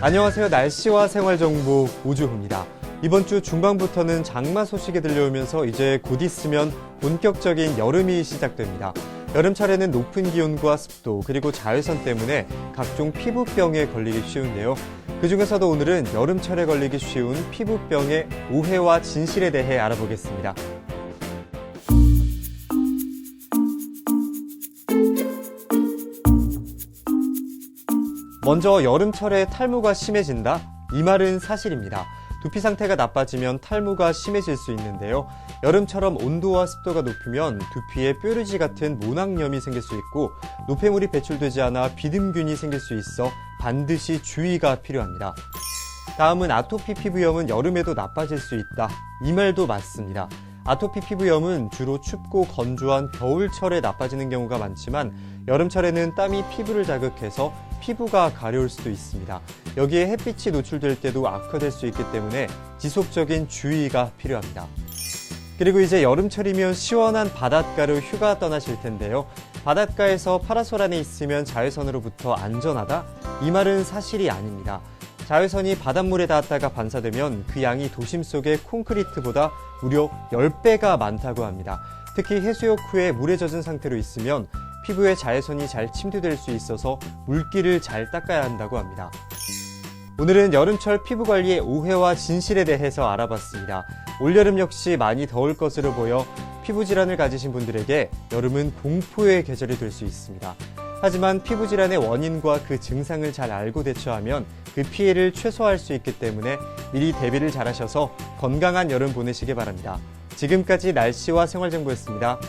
안녕하세요. 날씨와 생활 정보 오주호입니다. 이번 주 중반부터는 장마 소식이 들려오면서 이제 곧 있으면 본격적인 여름이 시작됩니다. 여름철에는 높은 기온과 습도 그리고 자외선 때문에 각종 피부병에 걸리기 쉬운데요. 그 중에서도 오늘은 여름철에 걸리기 쉬운 피부병의 오해와 진실에 대해 알아보겠습니다. 먼저 여름철에 탈모가 심해진다? 이 말은 사실입니다. 두피 상태가 나빠지면 탈모가 심해질 수 있는데요. 여름처럼 온도와 습도가 높으면 두피에 뾰루지 같은 모낭염이 생길 수 있고 노폐물이 배출되지 않아 비듬균이 생길 수 있어 반드시 주의가 필요합니다. 다음은 아토피 피부염은 여름에도 나빠질 수 있다. 이 말도 맞습니다. 아토피 피부염은 주로 춥고 건조한 겨울철에 나빠지는 경우가 많지만 여름철에는 땀이 피부를 자극해서 피부가 가려울 수도 있습니다. 여기에 햇빛이 노출될 때도 악화될 수 있기 때문에 지속적인 주의가 필요합니다. 그리고 이제 여름철이면 시원한 바닷가로 휴가 떠나실 텐데요. 바닷가에서 파라솔 안에 있으면 자외선으로부터 안전하다? 이 말은 사실이 아닙니다. 자외선이 바닷물에 닿았다가 반사되면 그 양이 도심 속의 콘크리트보다 무려 10배가 많다고 합니다. 특히 해수욕 후에 물에 젖은 상태로 있으면 피부에 자외선이 잘 침투될 수 있어서 물기를 잘 닦아야 한다고 합니다. 오늘은 여름철 피부 관리의 오해와 진실에 대해서 알아봤습니다. 올여름 역시 많이 더울 것으로 보여 피부 질환을 가지신 분들에게 여름은 공포의 계절이 될 수 있습니다. 하지만 피부 질환의 원인과 그 증상을 잘 알고 대처하면 그 피해를 최소화할 수 있기 때문에 미리 대비를 잘 하셔서 건강한 여름 보내시기 바랍니다. 지금까지 날씨와 생활 정보였습니다.